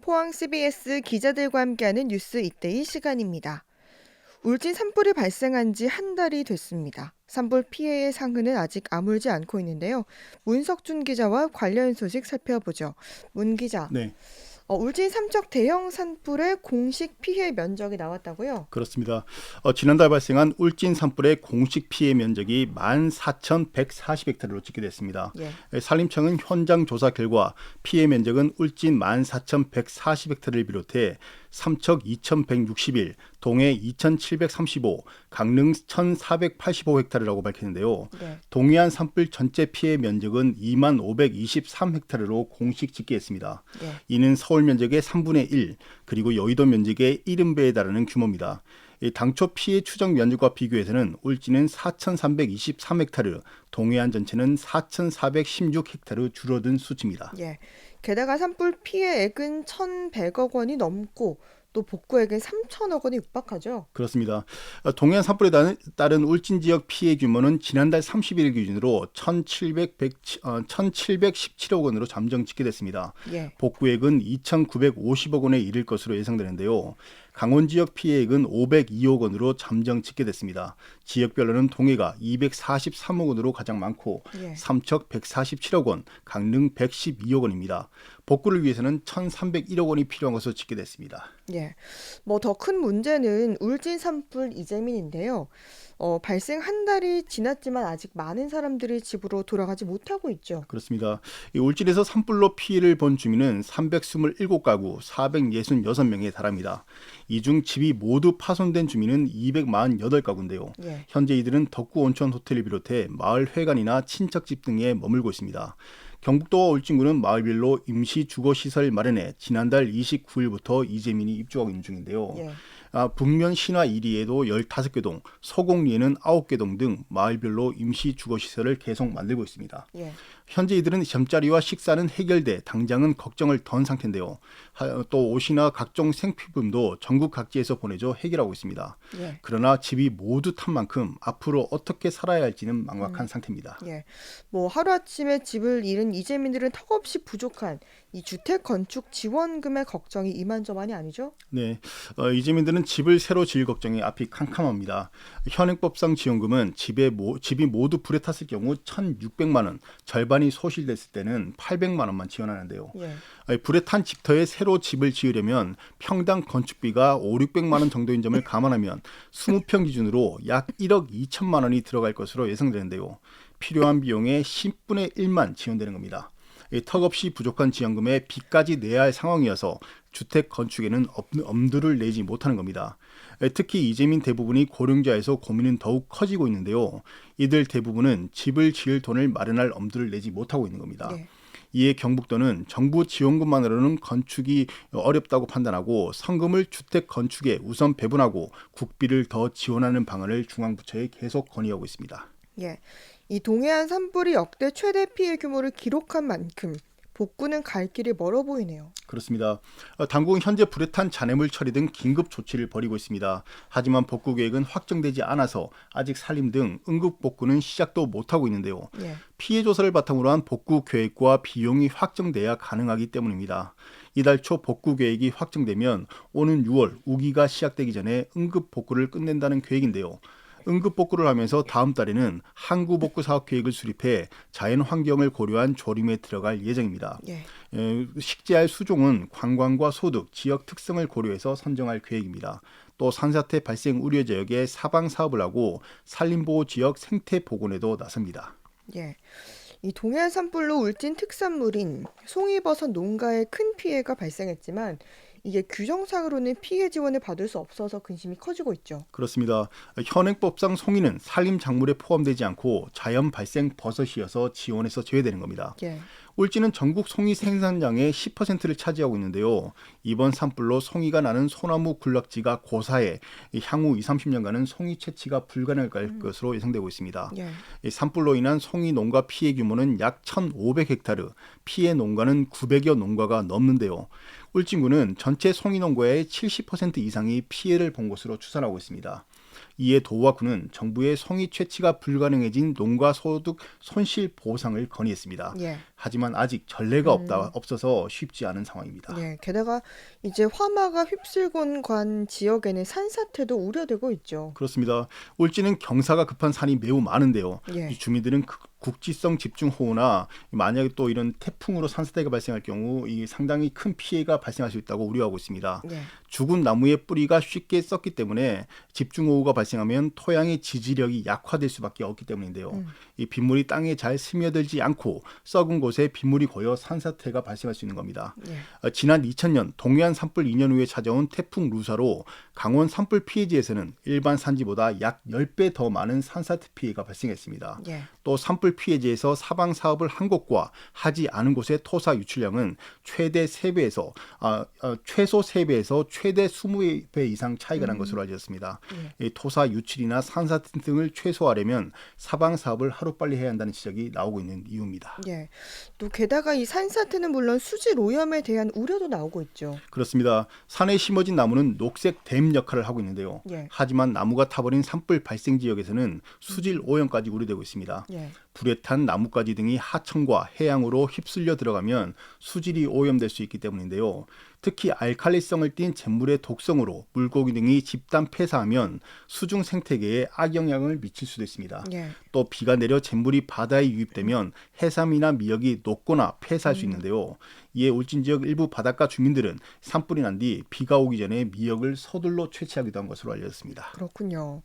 포항 CBS 기자들과 함께하는 뉴스 이때이 시간입니다. 울진 산불이 발생한 지 한 달이 됐습니다. 산불 피해의 상흔은 아직 아물지 않고 있는데요. 문석준 기자와 관련 소식 살펴보죠. 문 기자, 네, 어, 울진 삼척 대형 산불의 공식 피해 면적이 나왔다고요? 그렇습니다. 어, 지난달 발생한 울진 산불의 공식 피해 면적이 14,140헥타르로 집계됐습니다. 예. 산림청은 현장 조사 결과 피해 면적은 울진 14,140헥타르를 비롯해 삼척 2,161, 동해 2,735, 강릉 1,485헥타르라고 밝혔는데요. 네. 동해안 산불 전체 피해 면적은 2만 523헥타르로 공식 집계했습니다. 예. 이는 서울 면적의 3분의 1, 그리고 여의도 면적의 70배에 달하는 규모입니다. 이 당초 피해 추정 면적과 비교해서는 울진은 4,323헥타르, 동해안 전체는 4,416헥타르 줄어든 수치입니다. 예. 게다가 산불 피해액은 1,100억 원이 넘고 또 복구액은 3천억 원이 육박하죠. 그렇습니다. 어, 동해안 산불에 따른- 울진 지역 피해 규모는 지난달 31일 기준으로 1,700, 1,717억 원으로 잠정 집계됐습니다. 예. 복구액은 2,950억 원에 이를 것으로 예상되는데요. 강원 지역 피해액은 502억 원으로 잠정 집계됐습니다. 지역별로는 동해가 243억 원으로 가장 많고 예. 삼척 147억 원, 강릉 112억 원입니다. 복구를 위해서는 1,301억 원이 필요한 것으로 집계됐습니다. 예. 뭐 더 큰 문제는 울진 산불 이재민인데요. 어, 발생 한 달이 지났지만 아직 많은 사람들이 집으로 돌아가지 못하고 있죠. 그렇습니다. 이 울진에서 산불로 피해를 본 주민은 327가구 466명에 달합니다. 이 중 집이 모두 파손된 주민은 248가구인데요. 예. 현재 이들은 덕구 온천 호텔을 비롯해 마을 회관이나 친척집 등에 머물고 있습니다. 경북도와 울진군은 마을별로 임시 주거 시설 마련해 지난달 29일부터 이재민이 입주하고 있는 중인데요. 예. 아, 북면 신화 1위에도 15개 동, 서곡리에는 9개 동 등 마을별로 임시 주거 시설을 계속 만들고 있습니다. 예. 현재 이들은 잠자리와 식사는 해결돼 당장은 걱정을 던 상태인데요. 하- 또 옷이나 각종 생필품도 전국 각지에서 보내줘 해결하고 있습니다. 예. 그러나 집이 모두 탄 만큼 앞으로 어떻게 살아야 할지는 막막한 상태입니다. 예. 뭐 하루아침에 집을 잃은 이재민들은 턱없이 부족한 이 주택 건축 지원금의 걱정이 이만저만이 아니죠? 네, 어, 이재민들은 집을 새로 지을 걱정이 앞이 캄캄합니다. 현행법상 지원금은 집에 모, 집이 모두 불에 탔을 경우 1,600만 원, 절반 이 소실됐을 때는 800만 원만 지원하는데요. 예. 불에 탄 집터에 새로 집을 지으려면 평당 건축비가 5, 600만 원 정도인 점을 감안하면 20평 기준으로 약 1억 2천만 원이 들어갈 것으로 예상되는데요. 필요한 비용의 10분의 1만 지원되는 겁니다. 이 턱없이 부족한 지원금에 빚까지 내야 할 상황이어서 주택 건축에는 엄- 엄두를 내지 못하는 겁니다. 에, 특히 이재민 대부분이 고령자에서 고민은 더욱 커지고 있는데요. 이들 대부분은 집을 지을 돈을 마련할 엄두를 내지 못하고 있는 겁니다. 예. 이에 경북도는 정부 지원금만으로는 건축이 어렵다고 판단하고 성금을 주택 건축에 우선 배분하고 국비를 더 지원하는 방안을 중앙부처에 계속 건의하고 있습니다. 예. 이 동해안 산불이 역대 최대 피해 규모를 기록한 만큼 복구는 갈 길이 멀어 보이네요. 그렇습니다. 어, 당국은 현재 불에 탄 잔해물 처리 등 긴급 조치를 벌이고 있습니다. 하지만 복구 계획은 확정되지 않아서 아직 살림 등 응급 복구는 시작도 못하고 있는데요. 예. 피해 조사를 바탕으로 한 복구 계획과 비용이 확정돼야 가능하기 때문입니다. 이달 초 복구 계획이 확정되면 오는 6월 우기가 시작되기 전에 응급 복구를 끝낸다는 계획인데요. 응급 복구를 하면서 다음 달에는 항구 복구 사업 계획을 수립해 자연 환경을 고려한 조림에 들어갈 예정입니다. 예. 에, 식재할 수종은 관광과 소득, 지역 특성을 고려해서 선정할 계획입니다. 또 산사태 발생 우려 지역에 사방 사업을 하고 산림보호 지역 생태 복원에도 나섭니다. 예. 이 동해안 산불로 울진 특산물인 송이버섯 농가에 큰 피해가 발생했지만 이게 규정상으로는 피해 지원을 받을 수 없어서 근심이 커지고 있죠. 그렇습니다. 현행법상 송이는 산림 작물에 포함되지 않고 자연 발생 버섯이어서 지원에서 제외되는 겁니다. 예. 울진은 전국 송이 생산량의 10%를 차지하고 있는데요. 이번 산불로 송이가 나는 소나무 군락지가 고사해 향후 2, 30년간은 송이 채취가 불가능할 것으로 예상되고 있습니다. 예. 이 산불로 인한 송이 농가 피해 규모는 약 1,500헥타르, 피해 농가는 900여 농가가 넘는데요. 울진군은 전체 송이 농가의 70% 이상이 피해를 본 것으로 추산하고 있습니다. 이에 도와 군은 정부의 성의 채취가 불가능해진 농가 소득 손실 보상을 건의했습니다. 예. 하지만 아직 전례가 음. 없다 없어서 쉽지 않은 상황입니다. 예. 게다가 이제 화마가 휩쓸곤 관 지역에는 산사태도 우려되고 있죠. 그렇습니다. 올지는 경사가 급한 산이 매우 많은데요. 예. 이 주민들은 그- 국지성 집중호우나 만약에 또 이런 태풍으로 산사태가 발생할 경우 이 상당히 큰 피해가 발생할 수 있다고 우려하고 있습니다. 예. 죽은 나무의 뿌리가 쉽게 썩기 때문에 집중호우가 발생하면 토양의 지지력이 약화될 수밖에 없기 때문인데요. 음. 이 빗물이 땅에 잘 스며들지 않고 썩은 곳에 빗물이 고여 산사태가 발생할 수 있는 겁니다. 예. 어, 지난 2000년 동해안 산불 2년 후에 찾아온 태풍 루사로 강원 산불 피해지에서는 일반 산지보다 약 10배 더 많은 산사태 피해가 발생했습니다. 예. 또 산불 피해지에서 사방 사업을 한 곳과 하지 않은 곳의 토사 유출량은 최대 3배에서 아, 어, 최소 3배에서 최대 20배 이상 차이가 난 것으로 알려졌습니다. 예. 이 토사 유출이나 산사태 등을 최소화하려면 사방 사업을 하루빨리 해야 한다는 지적이 나오고 있는 이유입니다. 예. 또 게다가 이 산사태는 물론 수질 오염에 대한 우려도 나오고 있죠. 그렇습니다. 산에 심어진 나무는 녹색 댐 역할을 하고 있는데요. 예. 하지만 나무가 타버린 산불 발생 지역에서는 수질 오염까지 우려되고 있습니다. 예. 불에 탄 나뭇가지 등이 하천과 해양으로 휩쓸려 들어가면 수질이 오염될 수 있기 때문인데요. 특히 알칼리성을 띤 잿물의 독성으로 물고기 등이 집단 폐사하면 수중 생태계에 악영향을 미칠 수도 있습니다. 예. 또 비가 내려 잿물이 바다에 유입되면 해삼이나 미역이 녹거나 폐사할 수 있는데요. 이에 울진 지역 일부 바닷가 주민들은 산불이 난 뒤 비가 오기 전에 미역을 서둘러 채취하기도 한 것으로 알려졌습니다. 그렇군요.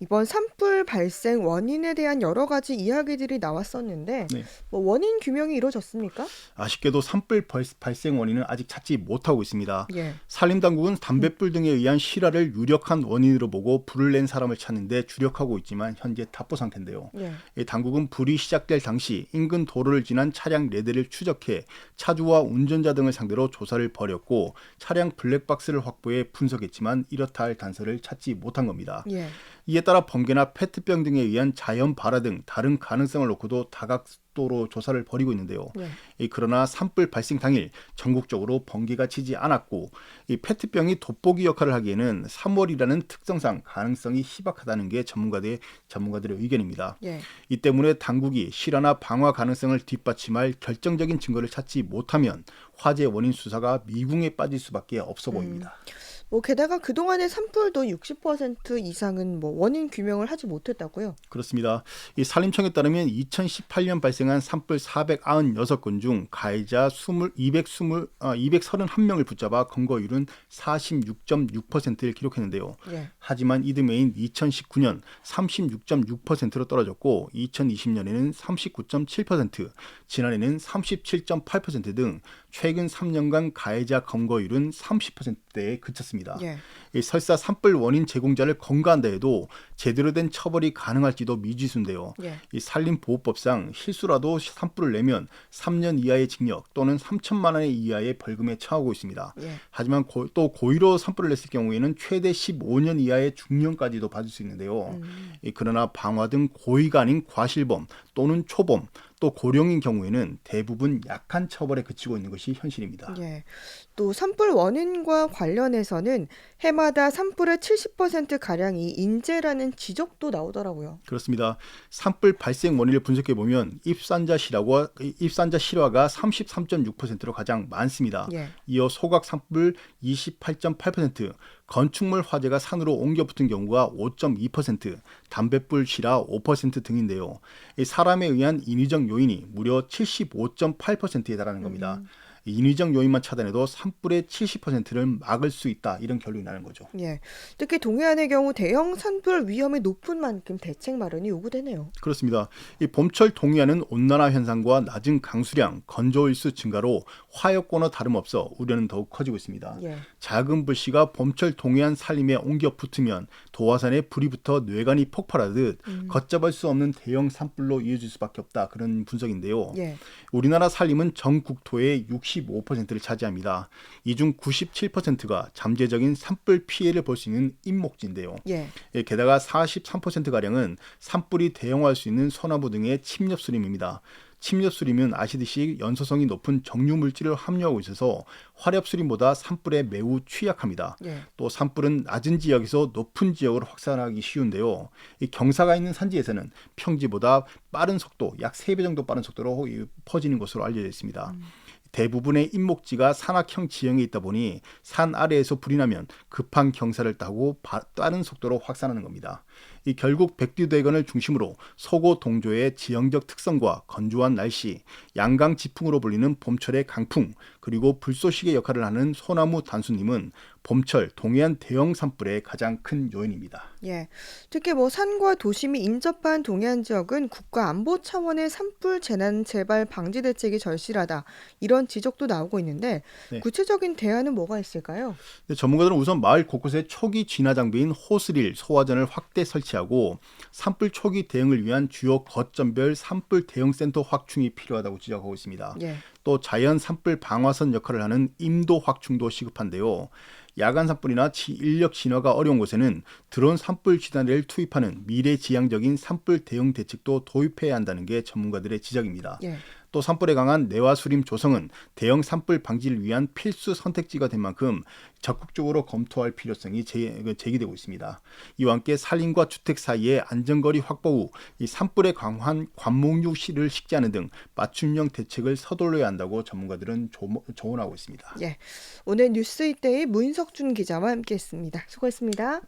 이번 산불 발생 원인에 대한 여러 가지 이야기들이 나왔었는데 네. 뭐 원인 규명이 이루어졌습니까? 아쉽게도 산불 벌- 발생 원인은 아직 찾지 못 하고 있습니다. 예. 산림당국은 담뱃불 등에 의한 실화를 유력한 원인으로 보고 불을 낸 사람을 찾는데 주력하고 있지만 현재 답보 상태인데요. 예. 이 당국은 불이 시작될 당시 인근 도로를 지난 차량 4대를 추적해 차주와 운전자 등을 상대로 조사를 벌였고 차량 블랙박스를 확보해 분석했지만 이렇다 할 단서를 찾지 못한 겁니다. 예. 이에 따라 번개나 페트병 등에 의한 자연 발화 등 다른 가능성을 놓고도 다각도로 조사를 벌이고 있는데요. 예. 이 그러나 산불 발생 당일 전국적으로 번개가 치지 않았고 이 페트병이 돋보기 역할을 하기에는 3월이라는 특성상 가능성이 희박하다는 게 전문가들의 전문가들의 의견입니다. 예. 이 때문에 당국이 실화나 방화 가능성을 뒷받침할 결정적인 증거를 찾지 못하면 화재 원인 수사가 미궁에 빠질 수밖에 없어 보입니다. 뭐 게다가 그동안의 산불도 60% 이상은 뭐 원인 규명을 하지 못했다고요. 그렇습니다. 이 산림청에 따르면 2018년 발생한 산불 496건 중 가해자 20, 220, 아, 231명을 붙잡아 검거율은 46.6%를 기록했는데요. 예. 하지만 이듬해인 2019년 36.6%로 떨어졌고 2020년에는 39.7%, 지난해는 37.8%등 최근 3년간 가해자 검거율은 30%대에 그쳤습니다. 예. 이 설사 산불 원인 제공자를 검거한다 해도 제대로 된 처벌이 가능할지도 미지수인데요. 예. 이 산림보호법상 실수라도 산불을 내면 3년 이하의 징역 또는 3천만 원 이하의 벌금에 처하고 있습니다. 예. 하지만 고, 또 고의로 산불을 냈을 경우에는 최대 15년 이하의 중형까지도 받을 수 있는데요. 음. 이 그러나 방화 등 고의가 아닌 과실범 또는 초범 또 고령인 경우에는 대부분 약한 처벌에 그치고 있는 것이 현실입니다. 예. 또 산불 원인과 관련해서는 해마다 산불의 70% 가량이 인재라는 지적도 나오더라고요. 그렇습니다. 산불 발생 원인을 분석해 보면 입산자 실화가 입산자 실화가 33.6%로 가장 많습니다. 예. 이어 소각 산불 28.8%, 건축물 화재가 산으로 옮겨 붙은 경우가 5.2%, 담뱃불 실화 5% 등인데요. 이 사람에 의한 인위적 요인이 무려 75.8%에 달하는 겁니다. 이 인위적 요인만 차단해도 산불의 70%를 막을 수 있다 이런 결론이 나는 거죠. 예. 특히 동해안의 경우 대형 산불 위험이 높은 만큼 대책 마련이 요구되네요. 그렇습니다. 이 봄철 동해안은 온난화 현상과 낮은 강수량, 건조일수 증가로 화역권어 다름없어 우려는 더욱 커지고 있습니다. 예. 작은 불씨가 봄철 동해안 산림에 옮겨 붙으면 도화산에 불이 붙어 뇌관이 폭발하듯 음. 걷잡을 수 없는 대형 산불로 이어질 수밖에 없다 그런 분석인데요. 예. 우리나라 산림은 전 국토의 65%를 차지합니다. 이 중 97%가 잠재적인 산불 피해를 볼 수 있는 인목지인데요. 예. 예, 게다가 43% 가량은 산불이 대형화할 수 있는 소나무 등의 침엽 수림입니다. 침엽 수림은 아시듯이 연소성이 높은 정류 물질을 함유하고 있어서 화렵수림보다 산불에 매우 취약합니다. 예. 또 산불은 낮은 지역에서 높은 지역으로 확산하기 쉬운데요. 이 경사가 있는 산지에서는 평지보다 빠른 속도, 약 3배 정도 빠른 속도로 이 퍼지는 것으로 알려져 있습니다. 대부분의 인목지가 산악형 지형에 있다 보니 산 아래에서 불이 나면 급한 경사를 타고 바- 빠른 속도로 확산하는 겁니다. 이 결국 백두대간을 중심으로 서고 동조의 지형적 특성과 건조한 날씨, 양강 지풍으로 불리는 봄철의 강풍, 그리고 불쏘시개 역할을 하는 소나무 단수님은 봄철 동해안 대형 산불의 가장 큰 요인입니다. 예. 특히 뭐 산과 도심이 인접한 동해안 지역은 국가 안보 차원의 산불 재난 재발 방지 대책이 절실하다. 이런 지적도 나오고 있는데 네. 구체적인 대안은 뭐가 있을까요? 근데 전문가들은 우선 마을 곳곳에 초기 진화 장비인 호스릴 소화전을 확대 설치하고 산불 초기 대응을 위한 주요 거점별 산불 대응 센터 확충이 필요하다고 지적하고 있습니다. 예. 또 자연 산불 방화선 역할을 하는 임도 확충도 시급한데요. 야간 산불이나 지- 인력 진화가 어려운 곳에는 드론 산불 진화를 투입하는 미래지향적인 산불 대응 대책도 도입해야 한다는 게 전문가들의 지적입니다. 예. 또 산불에 강한 내화 수림 조성은 대형 산불 방지를 위한 필수 선택지가 된 만큼 적극적으로 검토할 필요성이 제, 그 제기되고 있습니다. 이와 함께 산림과 주택 사이의 안전거리 확보 후 이 산불에 강한 관목류 씨를 식지하는 등 맞춤형 대책을 서둘러야 한다고 전문가들은 조, 조언하고 있습니다. 예. 오늘 뉴스 이때의 문석준 기자와 함께했습니다. 수고했습니다.